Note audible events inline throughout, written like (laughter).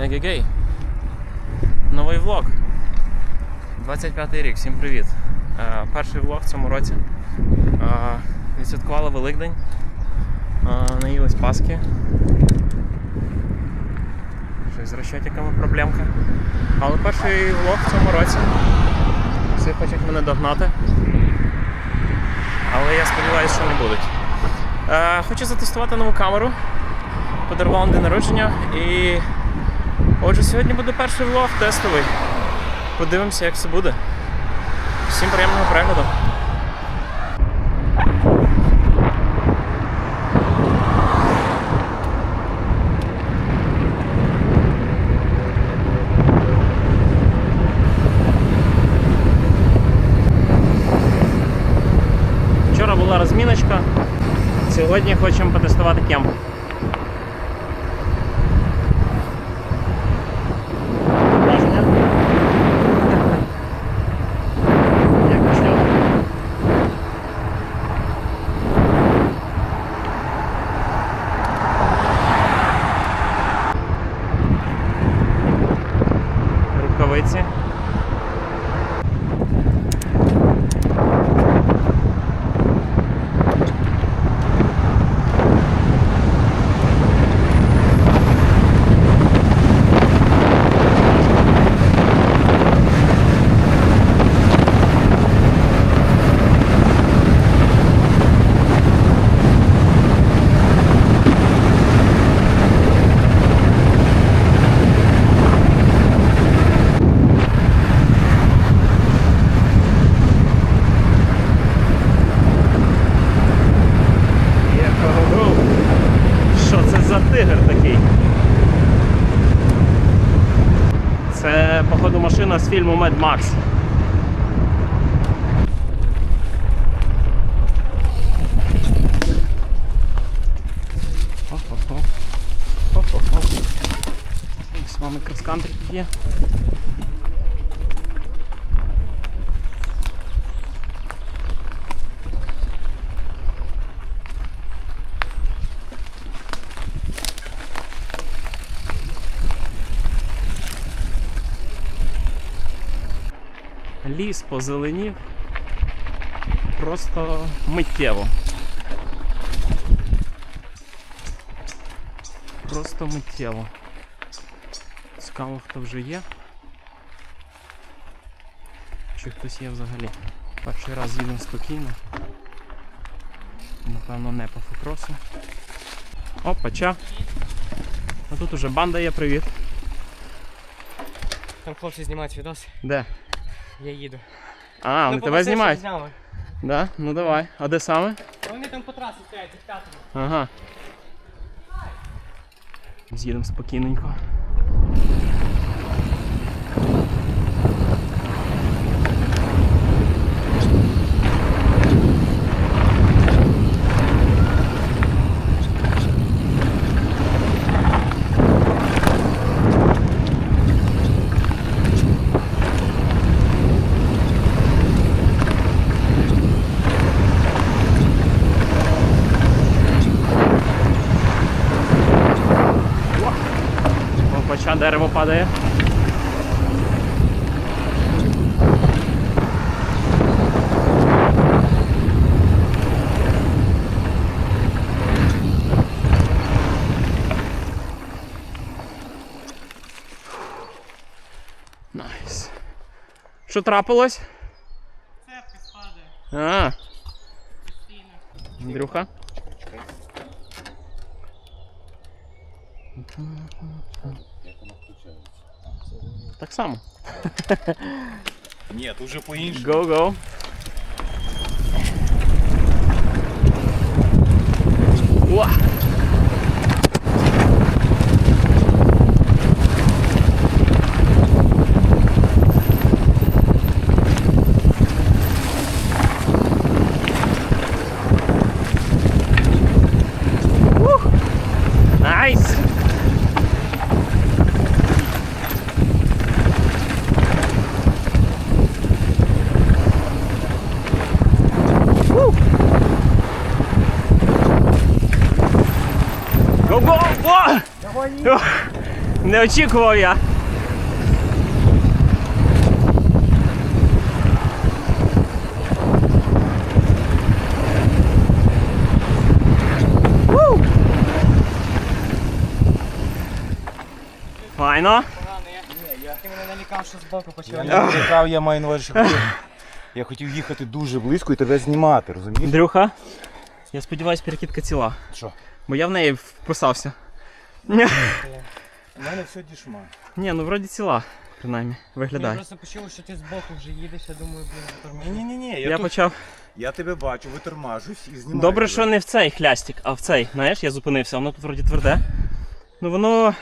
Егегей. Новий влог. 25 рік, всім привіт. Е, перший влог в цьому році. Е, відсвяткували Великдень. Е, наїлись Паски. Щось з розчотиками проблемка. Але перший влог в цьому році. Всі хочуть мене догнати. Але я сподіваюся, що не будуть. Хочу затестувати нову камеру. Подарував день народження і. Отже, сьогодні буде перший влог тестовий. Подивимося, як все буде. Всім приємного перегляду. Вчора була розміночка. Сьогодні хочемо Рукавиці. Єхо-го-го. Що це за тигр такий? Це, походу, машина з фільму Mad Max. Хо-хо-хо. З вами крос-кантри є. Ліс позеленів просто миттєво. Просто миттєво. Цікаво, хто вже є. Чи хтось є взагалі. Перший раз їдемо спокійно. Напевно, не по фокросу. Опа, ча. А тут уже банда є, привіт. Там хлопці знімають відос, Де? Я їду. А, вони Ну, тебе знімають? зняли. Да? Ну давай. А де саме? Вони там по трасі стоять, в п'ятому. Ага. З'їдемо спокійненько. Опача, дерево падає. Найс. Що трапилось? Цепки спадає А. Андрюха. Так само. Ні, тут вже по-іншому. Go, go. Уа! Ух! Найс! Go, go! О! Не очікував я. Файно. Я. Ти мене налікав, що збоку почав. Я не чекав, я маю на увазі, що хотів. Я хотів їхати дуже близько і тебе знімати, розумієш? Андрюха, я сподіваюся, перекидка ціла. Що? Бо я в неї вписався. У мене все дішма. Ні, ну вроді ціла, принаймні, Я виглядає. просто почув, що ти збоку вже їдеш, я думаю, блін, затормозив. Ні, ні, ні, я, Я тут, почав. я тебе бачу, витормажусь і знімаю. Добре, тебе. що не в цей хлястик, а в цей. Знаєш, я зупинився, воно тут вроді тверде. Ну воно.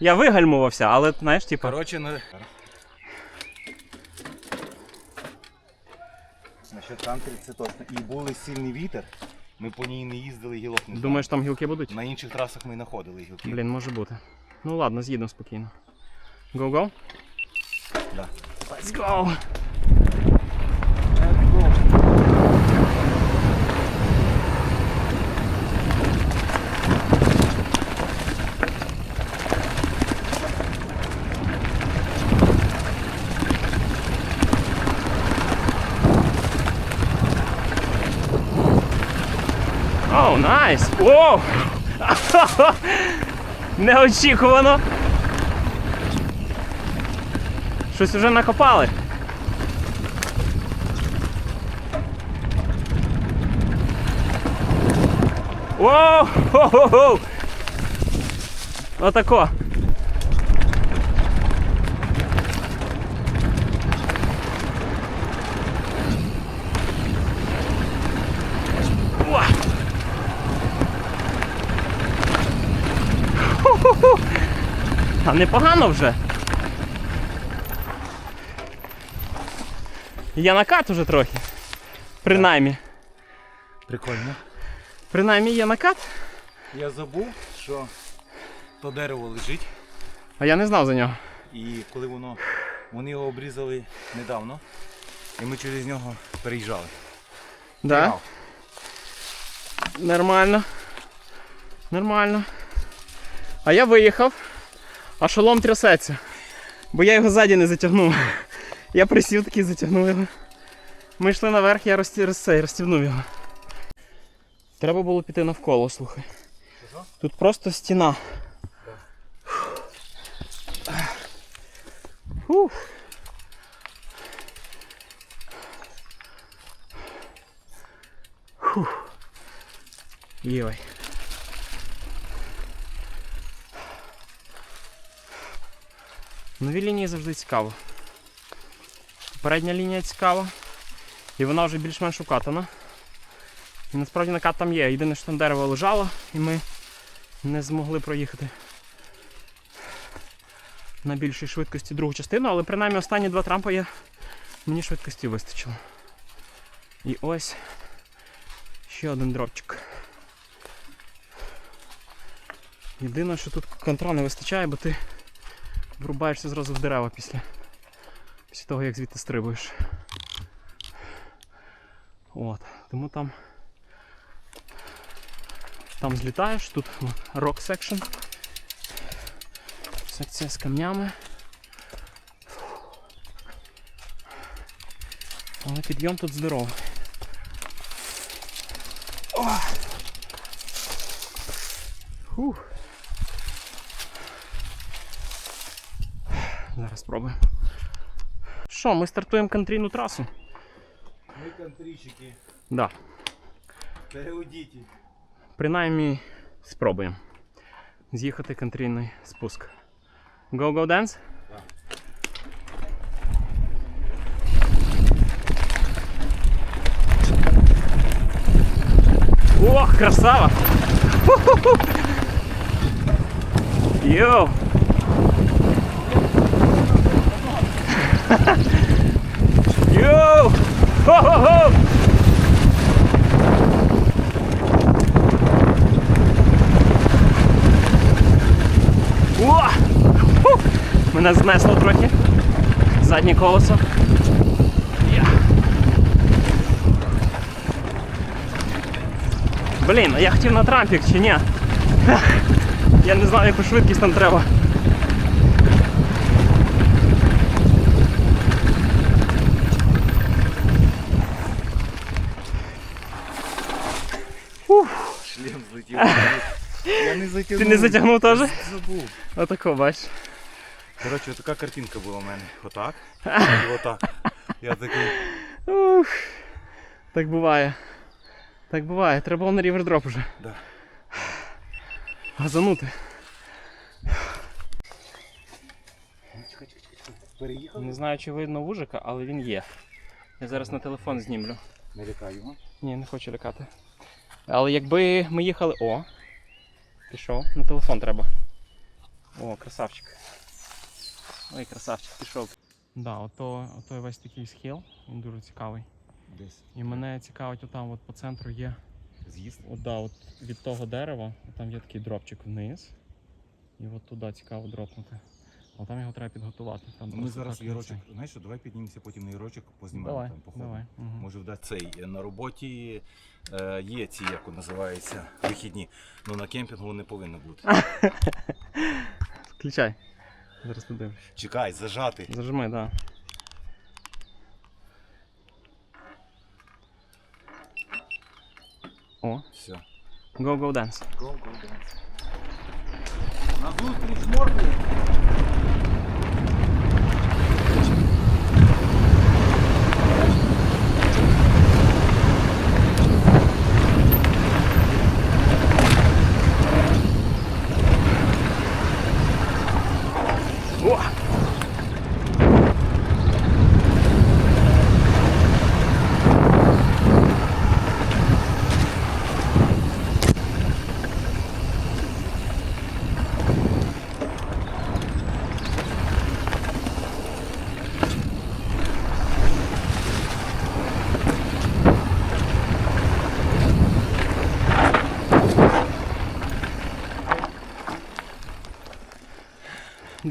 Я вигальмувався, але знаєш, типу. Коротше, на... Насчет танкерів це точно. І були сильний вітер, ми по ній не їздили гілок не Думаєш, там гілки будуть? На інших трасах ми знаходили гілки. Блін, може бути. Ну ладно, з'їдемо спокійно. Go, go? Да. Let's go! Оу, найс! Воу! Неочікувано! Щось вже накопали. Воу! Хо-хо-хо! Отако. А непогано вже. Я накат уже трохи. Принаймні. Прикольно. Принаймні є накат, Я забув, що то дерево лежить. а я не знав за нього. І коли воно. Вони його обрізали недавно. І ми через нього переїжджали. Да? Нормально. Нормально. А я виїхав, а шолом трясеться. Бо я його ззаді не затягнув. Я присів такий затягнув його. Ми йшли наверх, я розті... роз... цей, розстібнув його. Треба було піти навколо, слухай. Тут просто стіна. Фух. Фух. Йой. Нові лінії завжди цікаво. Передня лінія цікава. І вона вже більш-менш укатана. І насправді накат там є. Єдине, що там дерево лежало і ми не змогли проїхати на більшій швидкості другу частину, але принаймні останні два трампа я... мені швидкості вистачило. І ось ще один дропчик. Єдине, що тут контра не вистачає, бо ти врубаєшся зразу в дерева після, після того, як звідти стрибуєш. От, тому там там злітаєш, тут рок секшн. Секція з камнями. Але підйом тут здоровий. Фух. Зараз спробуємо. Що, ми стартуємо контрійну трасу? Ми контрійчики. Да. Переодіті. Принаймні спробуємо. З'їхати контрійний спуск. Go, go, dance? Ох, красава! Йоу! (laughs) Йоу! Хо-хо-хо! Мене знесло трохи. Заднє колесо. Блін, а я хотів на трампік чи ні? (laughs) Я не знаю, яку швидкість там треба. Хотів. (laughs) Я не затягнув. Ти не затягнув теж? Забув. Отако, бачиш. Коротше, така картинка була в мене. Отак. (laughs) І отак. Я такий. Ух. Так буває. Так буває. Треба було на рівердроп уже. Да. Газанути. Переїхав. Не знаю, чи видно вужика, але він є. Я зараз на телефон знімлю. Не лякаю його. Ні, не хочу лякати. Але якби ми їхали. О! Пішов. На телефон треба. О, красавчик. Ой, красавчик, пішов. Да, ото, ото весь такий схил, він дуже цікавий. Десь. І мене цікавить, отам от по центру є. З'їзд. От, да, от від того дерева, там є такий дропчик вниз. І от туди цікаво дропнути. Але там його треба підготувати. Там Ну, Ми зараз цей. знаєш що, давай піднімемося потім на Ірочок, познімаємо Давай, там походу. давай. Угу. Може вдати цей. На роботі е, є ці, як вони називаються, вихідні. Ну на кемпінгу не повинно бути. (laughs) Включай. Зараз подивлюсь. Чекай, зажати. Зажми, так. Да. О, Все. go go dance. На зустріч моркви. О!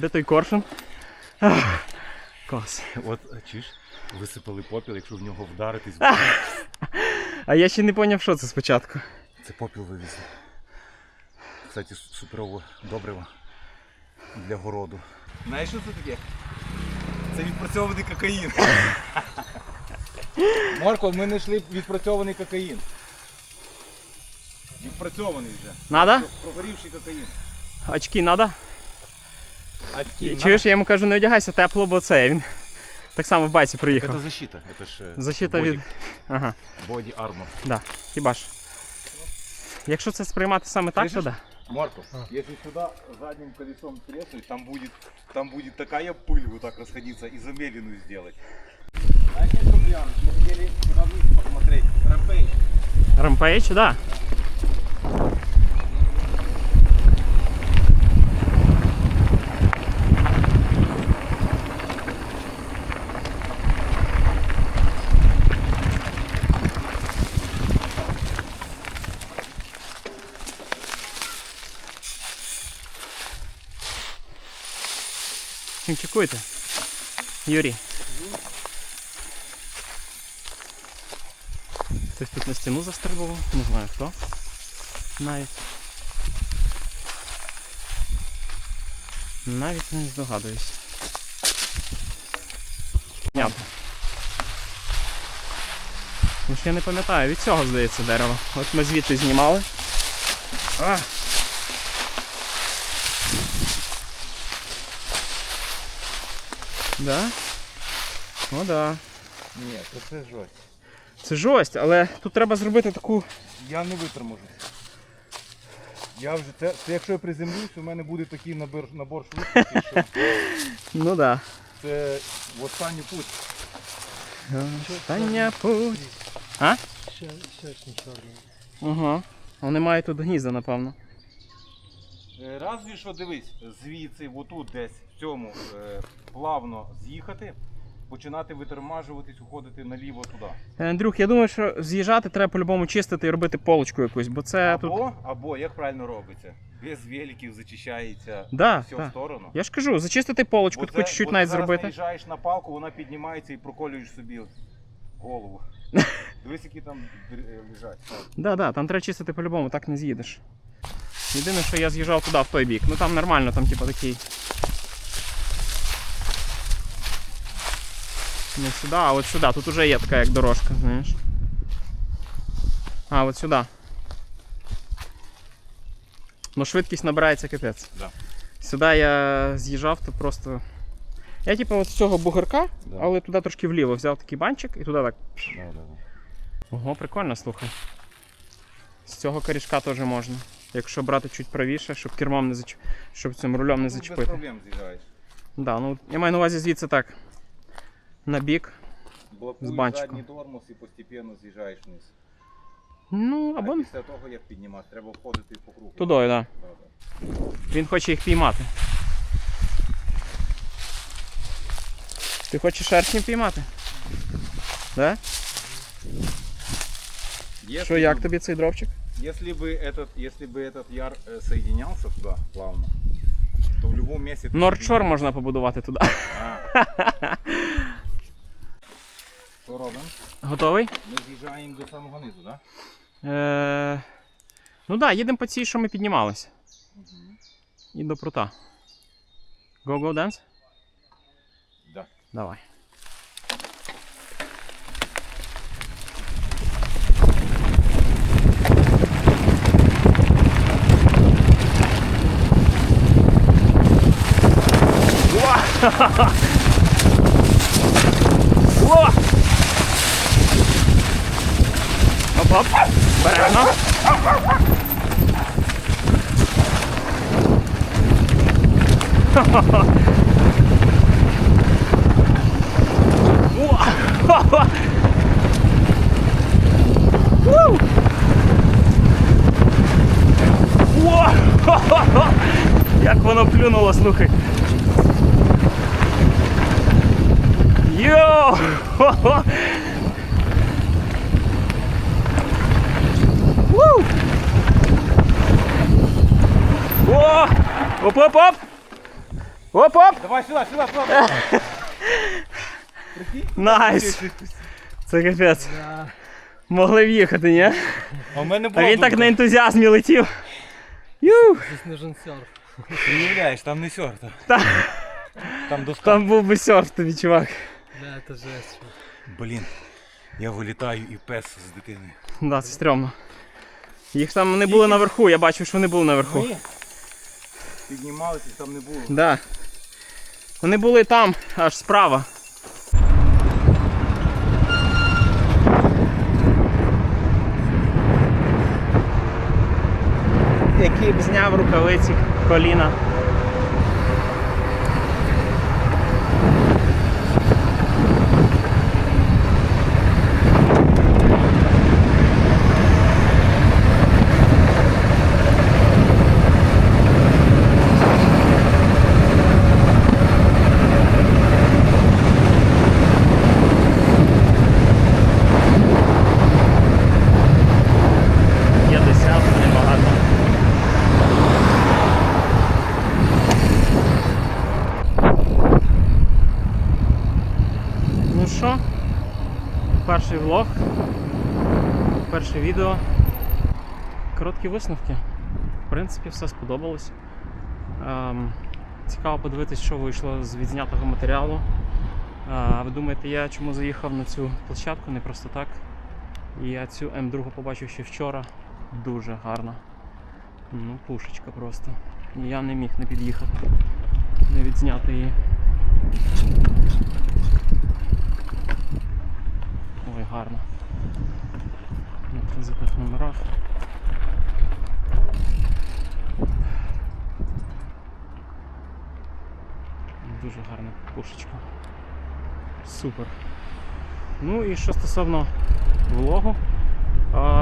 Де той коршун? Ах, Клас. От чиш, висипали попіл, якщо в нього вдаритись, А я ще не зрозумів, що це спочатку. це попіл вивезли. Кстати, суперово добриво для городу. Знаєш, що це таке? Це відпрацьований кокаїн. Марко, ми знайшли відпрацьований кокаїн. Відпрацьований вже. Надо? Прогорівший кокаїн. Очки надо? А ті, Чуєш, я йому кажу, не одягайся, тепло, бо це. Він так само в байці приїхав. Це защита. Це ж е, Защита боді- від. Ага, боді армор. да. Хіба ж. Якщо це сприймати саме так, то Слышиш? да. Марко, если сюда задним колесом треснуть, там будет, там будет такая пыль вот так расходиться и замедленную сделать. Знаешь, что глянуть? Мы хотели сюда вниз посмотреть. Рампейдж. Рампейдж, да. Чекуєте? Юрій. Хтось тут на стіну застрибував, не знаю хто. Навіть. Навіть не здогадуюсь. Понятно. Я не пам'ятаю, від цього здається дерево. От ми звідти знімали. А! Да? О, да. Нет, це жесть. Це жорсть, але тут треба зробити таку. Я не виторможусь. Я вже, це, це якщо я приземлюсь, у мене буде такий набір, набор швидкості, що (laughs) Ну да. це в останній путь. Остання путь. А? Щось чорний. Ага. Вони мають тут гнізда, напевно. Е, Разві що дивись, звідси, отут десь в цьому е, плавно з'їхати, починати витормажуватись, уходити наліво туди. Е, Андрюх, я думаю, що з'їжджати треба по-любому чистити і робити полочку якусь, бо це тут. або, або, як правильно робиться, без великів зачищається Да, все да. сторону. Я ж кажу, зачистити полочку, Бо таку це- чуть-чуть бо навіть ти зробити. наїжджаєш на палку, вона піднімається і проколюєш собі голову. (laughs) Дивись, які там лежать. Да, да, там треба чистити по-любому, так не з'їдеш. Єдине, що я з'їжджав туди, в той бік. Ну там нормально, там типу такий. Не сюди, а от сюди. Тут уже є така як дорожка, знаєш. А, от сюди. Ну швидкість набирається капець. Да. Сюди я з'їжджав, то просто. Я типу от з цього бугорка, Да. але туди трошки вліво взяв такий банчик і туди так. Да, да, да. Ого, прикольно, слухай. З цього корішка теж можна. Якщо брати чуть правіше, щоб кермом не зач... щоб цим рулем не Ну, без зачепити. проблем з'їжджаєш. Да, ну я маю на увазі звідси так. На бік. Блокуєш банчиком. задній тормоз і постепенно з'їжджаєш вниз. Ну, або А після того, як піднімати, треба входити по кругу. тудою, так. Да, Да. да. Він хоче їх піймати. Ти хочеш шершні піймати? Да? Що, як тобі цей дропчик? Если бы этот, если бы этот яр э, соединялся туда плавно, то в любом месте... ты Нордшор соединишь. можна побудувати туди. А. Що робимо? Готовий? Ми з'їжджаємо до самого низу, так? Е... Ну так, да, їдемо по цій, що ми піднімалися. І до прута. Go, go, dance? Да? Давай. О! Оп-оп! Бережно! Як воно плюнуло, слухай. Йоу! Ву! О! Оп-оп-оп! Оп-оп! Давай сюди, сюди, сюди! (laughs) Найс! Це капець. Могли в'їхати, ні? А в мене А він так на ентузіазмі летів. Ю! Здесь нужен серф. Ти не являєш, там не сьорт. Та- Там доска. Там був би серф тобі, чувак. Это жесть. Блін, я вилітаю і пес з дитиною. Да, це стрьомно. Їх там не були наверху, я бачив, що вони були наверху. Ми піднімалися, там не було. Да. Вони були там, аж справа. Який б зняв рукавиці коліна. Є десятки, небагато. Ну що, перший влог, перше відео. Короткі висновки. В принципі, все сподобалось. Ем, цікаво подивитись, що вийшло з відзнятого матеріалу. А ви думаєте, я чому заїхав на цю площадку не просто так? Я цю М2 побачив ще вчора. Дуже гарна. Ну, пушечка просто. Я не міг не під'їхати, не відзняти її. Ой, гарно. На транзитних номерах. Дуже гарна пушечка. Супер. Ну і що стосовно влогу,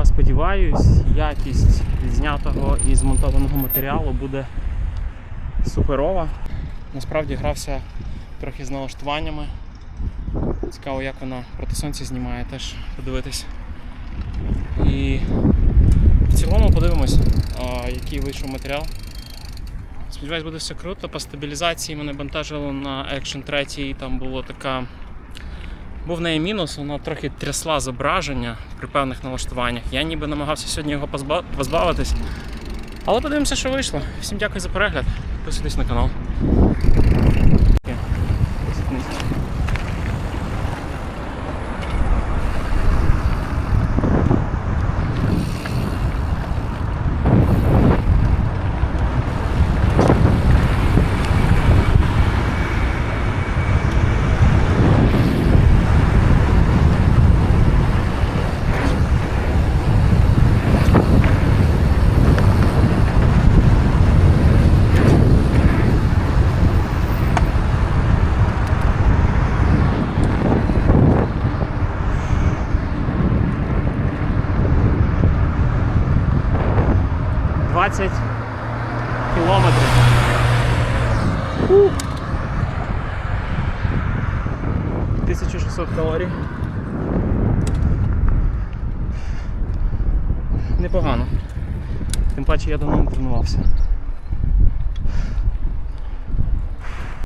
сподіваюсь, якість знятого і змонтованого матеріалу буде суперова. Насправді грався трохи з налаштуваннями. Цікаво, як вона проти сонця знімає, теж подивитись. І в цілому подивимось, який вийшов матеріал. Сподіваюсь, буде все круто. По стабілізації мене бентежило на Action 3, там було така. Був в неї мінус, вона трохи трясла зображення при певних налаштуваннях. Я ніби намагався сьогодні його позбавитись. Але подивимося, що вийшло. Всім дякую за перегляд. Підписуйтесь на канал.